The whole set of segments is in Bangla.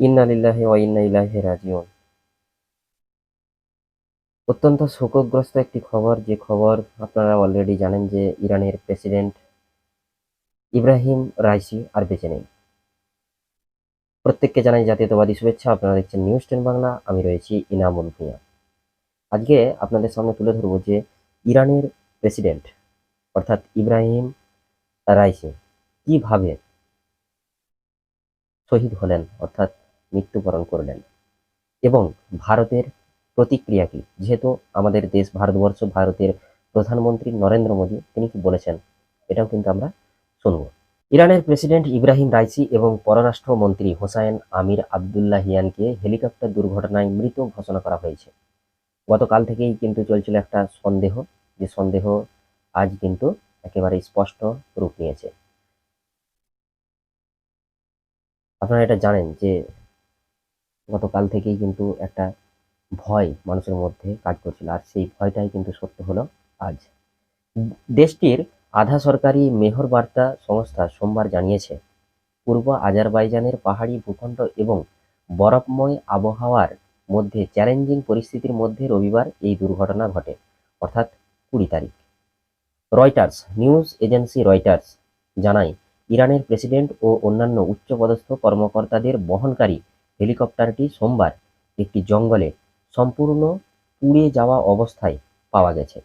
ইন্না লিল্লাহি ওয়া ইন্না অত্যন্ত শোকগ্রস্ত একটি খবর, যে খবর আপনারা অলরেডি জানেন যে ইরানের প্রেসিডেন্ট ইব্রাহিম রাইসি আর বেঁচে নেই। প্রত্যেককে জানাই জাতীয়তাবাদী শুভেচ্ছা। আপনারা দেখছেন নিউজ টেন বাংলা, আমি রয়েছি ইনামুল ভূঁইয়া। আজকে আপনাদের সামনে তুলে ধরবো যে ইরানের প্রেসিডেন্ট অর্থাৎ ইব্রাহিম রাইসি, কীভাবে শহীদ হলেন, অর্থাৎ মৃত্যুবরণ করলেন। এবং ভারতের প্রতিক্রিয়া কি? যেহেতু আমাদের দেশ ভারতবর্ষ, ভারতের প্রধানমন্ত্রী নরেন্দ্র মোদী, তিনি কি বলেছেন? এটাও কিন্তু আমরা শুনব। ইরানের প্রেসিডেন্ট ইব্রাহিম রাইসি এবং পররাষ্ট্রমন্ত্রী হোসাইন আমির আবদুল্লাহিয়ানকে হেলিকপ্টার দুর্ঘটনায় মৃত ঘোষণা করা হয়েছে। গতকাল থেকেই কিন্তু চলছিল একটা সন্দেহ। যে সন্দেহ আজ কিন্তু একেবারে স্পষ্ট রূপ নিয়েছে। আপনারা এটা জানেন যে গতকাল থেকেই কিন্তু একটা ভয় মানুষের মধ্যে কাজ করছিল। আর সেই ভয়টাই কিন্তু সত্য হলো আজ। দেশটির আধা সরকারি মেহর বার্তা সংস্থা সোমবার জানিয়েছে, পূর্ব আজারবাইজানের পাহাড়ি ভূখণ্ড এবং বরফময় আবহাওয়ার মধ্যে চ্যালেঞ্জিং পরিস্থিতির মধ্যে রবিবার এই দুর্ঘটনা ঘটে, অর্থাৎ কুড়ি তারিখ। রয়টার্স, নিউজ এজেন্সি রয়টার্স জানায়, ইরানের প্রেসিডেন্ট ও অন্যান্য উচ্চপদস্থ কর্মকর্তাদের বহনকারী হেলিকপ্টারটি সোমবার একটি জঙ্গলে সম্পূর্ণ পুড়ে যাওয়া অবস্থায় পাওয়া গেছে,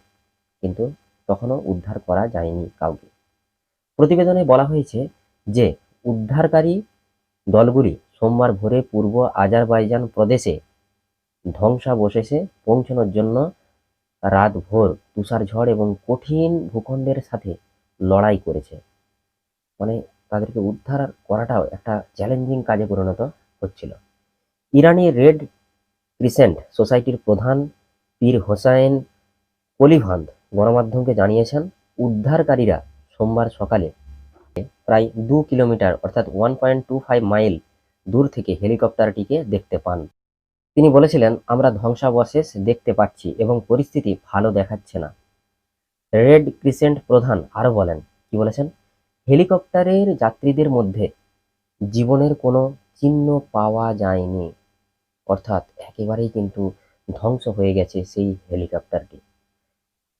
কিন্তু তখনও উদ্ধার করা যায়নি কাউকে। প্রতিবেদনে বলা হয়েছে যে, উদ্ধারকারী দলগুলি সোমবার ভোরে পূর্ব আজারবাইজান প্রদেশে ধ্বংসাবশেষে পৌঁছানোর জন্য রাত ভোর তুষার ঝড় এবং কঠিন ভূখণ্ডের সাথে লড়াই করেছে। মানে তাদেরকে উদ্ধার করাটাও একটা চ্যালেঞ্জিং কাজে পরিণত। হচ্ছিল। ইরানি রেড ক্রিসেন্ট সোসাইটির প্রধান পীর হোসাইন কলিভান্দ গণমাধ্যমকে জানিয়েছেন, উদ্ধারকারীরা সোমবার সকালে প্রায় দু কিলোমিটার অর্থাৎ one point two five mile দূর থেকে হেলিকপ্টারটিকে দেখতে পান। তিনি বলেছিলেন, আমরা ধ্বংসাবশেষ দেখতে পাচ্ছি এবং পরিস্থিতি ভালো দেখাচ্ছে না। রেড ক্রিসেন্ট প্রধান আরও বলেন, কি বলেছেন? হেলিকপ্টারের যাত্রীদের মধ্যে জীবনের কোনো চিহ্ন পাওয়া যায়নি। অর্থাৎ একেবারেই কিন্তু ধ্বংস হয়ে গেছে সেই হেলিকপ্টারটি।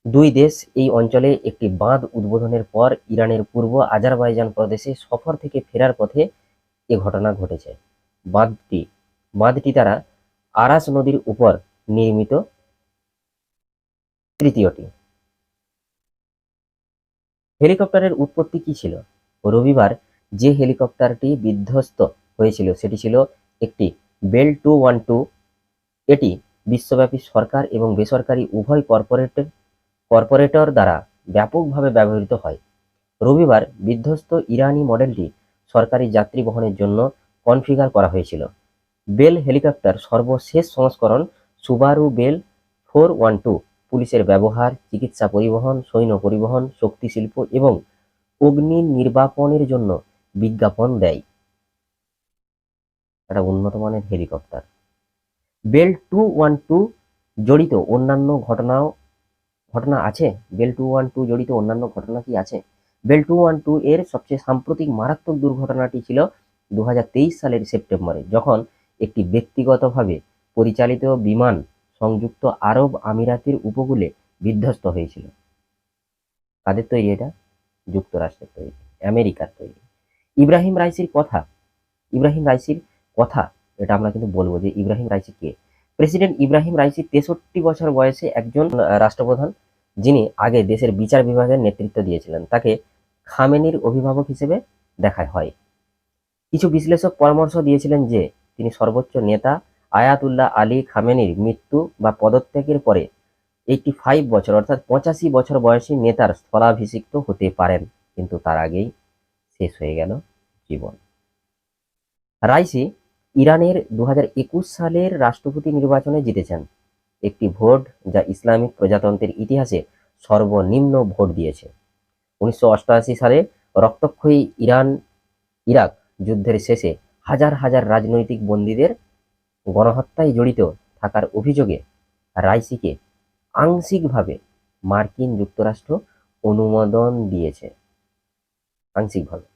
দুই দেশ এই অঞ্চলে একটি বাঁধ উদ্বোধনের পর ইরানের পূর্ব আজারবাইজান প্রদেশে সফর থেকে ফেরার পথে এ ঘটনা ঘটেছে। বাঁধটি বাঁধটি তারা আরাস নদীর উপর নির্মিত তৃতীয়টি। হেলিকপ্টারের উৎপত্তি কি ছিল? রবিবার যে হেলিকপ্টারটি বিধ্বস্ত হয়েছিল, সেটি ছিল একটি বেল টু ওয়ান টু। এটি বিশ্বব্যাপী সরকার এবং বেসরকারি উভয় কর্পোরেটের, কর্পোরেটর দ্বারা ব্যাপকভাবে ব্যবহৃত হয়। রবিবার বিধ্বস্ত ইরানি মডেলটি সরকারি যাত্রী বহনের জন্য কনফিগার করা হয়েছিল। বেল হেলিকপ্টার সর্বশেষ সংস্করণ Subaru Bell four one two, পুলিশের ব্যবহার, চিকিৎসা পরিবহন, সৈন্য পরিবহন, শক্তি শিল্প এবং অগ্নি নির্বাপনের জন্য বিজ্ঞাপন দেয়। একটা উন্নত মানের helicopter. Bell two one two জড়িত অন্যান্য ঘটনাও, ঘটনা আছে? বেল টু ওয়ান টু জড়িত অন্যান্য ঘটনা কি আছে? বেল টু ওয়ান টু এর সবচেয়ে সাম্প্রতিক মারাত্মক দুর্ঘটনাটি ছিল দু সালের সেপ্টেম্বরে, যখন একটি ব্যক্তিগতভাবে পরিচালিত বিমান সংযুক্ত আরব আমিরাতের উপকূলে বিধ্বস্ত হয়েছিল। কাদের তৈরি এটা? যুক্তরাষ্ট্রের তৈরি, আমেরিকার তৈরি। ইব্রাহিম রাইসির কথা, ইব্রাহিম রাইসির কথা, এটা আমরা কিন্তু বলব যে ইব্রাহিম রাইসি কে? প্রেসিডেন্ট ইব্রাহিম রাইসি তেষট্টি বছর বয়সে একজন রাষ্ট্রপ্রধান, যিনি আগে দেশের বিচার বিভাগের নেতৃত্ব দিয়েছিলেন। তাকে খামেনির অভিভাবক হিসেবে দেখা হয়। কিছু বিশ্লেষক পরামর্শ দিয়েছিলেন যে, তিনি সর্বোচ্চ নেতা আয়াতুল্লাহ আলী খামেনির মৃত্যু বা পদত্যাগের পরে এইটি ফাইভ বছর, অর্থাৎ পঁচাশি বছর বয়সী নেতার স্থলাভিষিক্ত হতে পারেন। কিন্তু তার আগেই শেষ হয়ে গেল জীবন। রাইসি ইরানের দু হাজার একুশ সালের রাষ্ট্রপতি নির্বাচনে জিতেছেন। একটি ভোট যা ইসলামিক প্রজাতন্ত্রের ইতিহাসে সর্বনিম্ন ভোট দিয়েছে। উনিশশো অষ্টআশি সালে রক্তক্ষয়ী ইরান, ইরাক যুদ্ধের শেষে হাজার হাজার রাজনৈতিক বন্দীদের গণহত্যায় জড়িত থাকার অভিযোগে রাইসিকে আংশিকভাবে মার্কিন যুক্তরাষ্ট্র অনুমোদন দিয়েছে। আংশিকভাবে।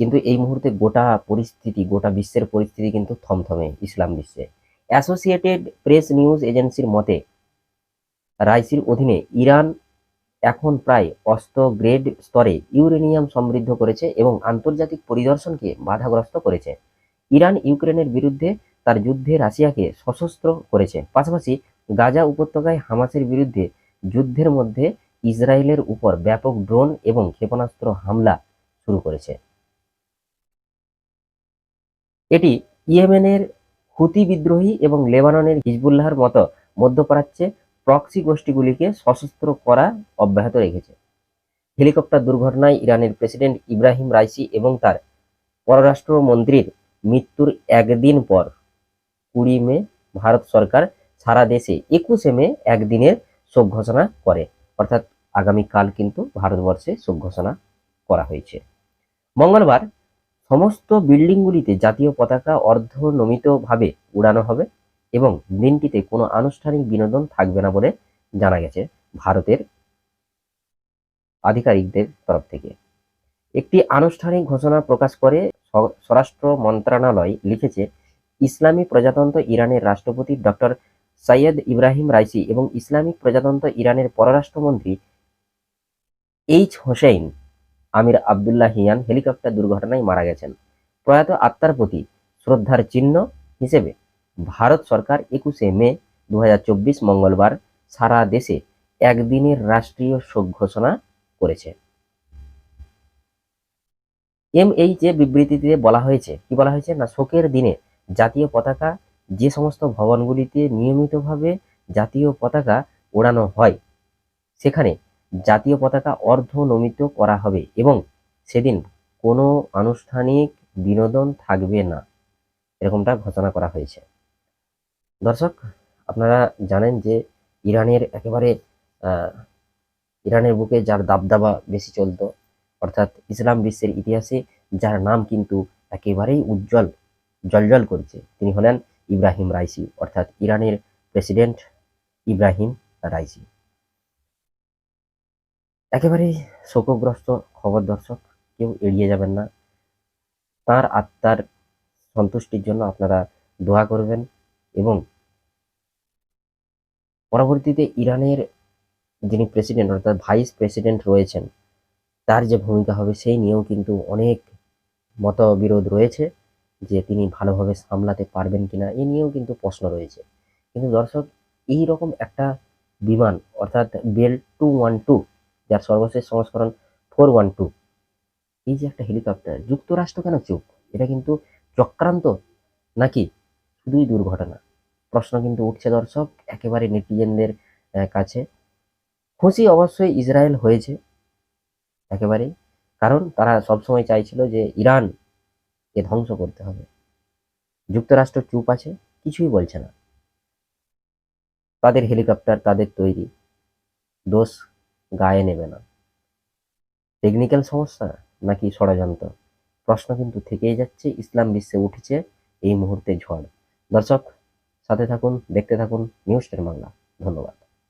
কিন্তু এই মুহূর্তে গোটা পরিস্থিতি, গোটা বিশ্বের পরিস্থিতি কিন্তু থমথমে ইসলাম বিশ্বে। অ্যাসোসিয়েটেড প্রেস নিউজ এজেন্সির মতে, রাইসির অধীনে ইরান এখন প্রায় অস্ত্র গ্রেড স্তরে ইউরেনিয়াম সমৃদ্ধ করেছে এবং আন্তর্জাতিক পরিদর্শনকে বাধাগ্রস্ত করেছে। ইরান ইউক্রেনের বিরুদ্ধে তার যুদ্ধে রাশিয়াকে সশস্ত্র করেছে। পাশাপাশি গাজা উপত্যকায় হামাসের বিরুদ্ধে যুদ্ধের মধ্যে ইসরায়েলের উপর ব্যাপক ড্রোন এবং ক্ষেপণাস্ত্র হামলা শুরু করেছে। এটি ইয়েমেনের হুতি বিদ্রোহী এবং লেবাননের হিজবুল্লাহর মতো মধ্যপ্রাচ্যে প্রক্সি গোষ্ঠীগুলিকে সশস্ত্র করা অব্যাহত রেখেছে। হেলিকপ্টার দুর্ঘটনায় ইরানের প্রেসিডেন্ট ইব্রাহিম রাইসি এবং তার পররাষ্ট্রমন্ত্রীর মৃত্যুর একদিন পর কুড়ি মে ভারত সরকার সারা দেশে একুশে মে একদিনের শোক ঘোষণা করে। অর্থাৎ আগামীকাল কিন্তু ভারতবর্ষে শোক ঘোষণা করা হয়েছে। মঙ্গলবার সমস্ত বিল্ডিংগুলিতে জাতীয় পতাকা অর্ধনমিতভাবে উড়ানো হবে এবং দিনটিতে কোনো আনুষ্ঠানিক বিনোদন থাকবে না বলে জানা গেছে ভারতের আধিকারিকদের তরফ থেকে। একটি আনুষ্ঠানিক ঘোষণা প্রকাশ করে স্বরাষ্ট্র মন্ত্রণালয় লিখেছে, ইসলামী প্রজাতন্ত্র ইরানের রাষ্ট্রপতি ডক্টর সৈয়দ ইব্রাহিম রাইসি এবং ইসলামিক প্রজাতন্ত্র ইরানের পররাষ্ট্রমন্ত্রী H Hossein Amir Abdollahian helicopter দুর্ঘটনায় মারা গেছেন। প্রয়াত আত্মার প্রতি শ্রদ্ধার চিহ্ন হিসেবে ভারত সরকার একুশে মে দু হাজার চব্বিশ মঙ্গলবার সারা দেশে একদিনের রাষ্ট্রীয় শোক ঘোষণা করেছে। এমএইচ এ বিবৃতিতে বলা হয়েছে, কি বলা হয়েছে? না, শোকের দিনে জাতীয় পতাকা যে সমস্ত ভবনগুলিতে নিয়মিতভাবে জাতীয় পতাকা ওড়ানো হয়, সেখানে জাতীয় পতাকা অর্ধনমিত করা হবে এবং সেদিন কোনো আনুষ্ঠানিক বিনোদন থাকবে না। এরকমটা ঘোষণা করা হয়েছে। দর্শক, আপনারা জানেন যে ইরানের একেবারে ইরানের বুকে যার দাবদাবা বেশি চলতো, অর্থাৎ ইসলাম বিশ্বের ইতিহাসে যার নাম কিন্তু একেবারেই উজ্জ্বল জলজল করছে। তিনি হলেন ইব্রাহিম রাইসি, অর্থাৎ ইরানের প্রেসিডেন্ট ইব্রাহিম রাইসি। একেবারেই শোকগ্রস্ত খবর দর্শক, কেউ এড়িয়ে যাবেন না। তার আত্মার সন্তুষ্টির জন্য আপনারা দোয়া করবেন এবং পরবর্তীতে ইরানের যিনি প্রেসিডেন্ট, অর্থাৎ ভাইস প্রেসিডেন্ট রয়েছেন, তার যে ভূমিকা হবে সেই নিয়েও কিন্তু অনেক মতবিরোধ রয়েছে যে তিনি ভালোভাবে সামলাতে পারবেন কিনা, এ নিয়েও কিন্তু প্রশ্ন রয়েছে। কিন্তু দর্শক এই রকম একটা বিমান, অর্থাৎ বেল টু ওয়ান টু যার সর্বশেষ সংস্করণ ফোর ওয়ান টু এই যে একটা হেলিকপ্টার, যুক্তরাষ্ট্র কেন চুপ? এটা কিন্তু চক্রান্ত নাকি? শুধুই দুর্ঘটনা। প্রশ্ন কিন্তু উঠছে দর্শক, একেবারে নেটিজেনদের কাছে। খুশি অবশ্যই ইসরায়েল হয়েছে একেবারেই কারণ তারা সবসময় চাইছিল যে ইরান ইরানকে ধ্বংস করতে হবে। যুক্তরাষ্ট্র চুপ আছে, কিছুই বলছে না। তাদের হেলিকপ্টার তাদের তৈরি। দোষ গায়ে নেবে না। টেকনিক্যাল সমস্যা নাকি ষড়যন্ত্র? প্রশ্ন কিন্তু থেকেই যাচ্ছে, ইসলাম বিশ্বে উঠেছে এই মুহূর্তে ঝড়। দর্শক, সাথে থাকুন, দেখতে থাকুন, নিউজ টেন বাংলা। ধন্যবাদ।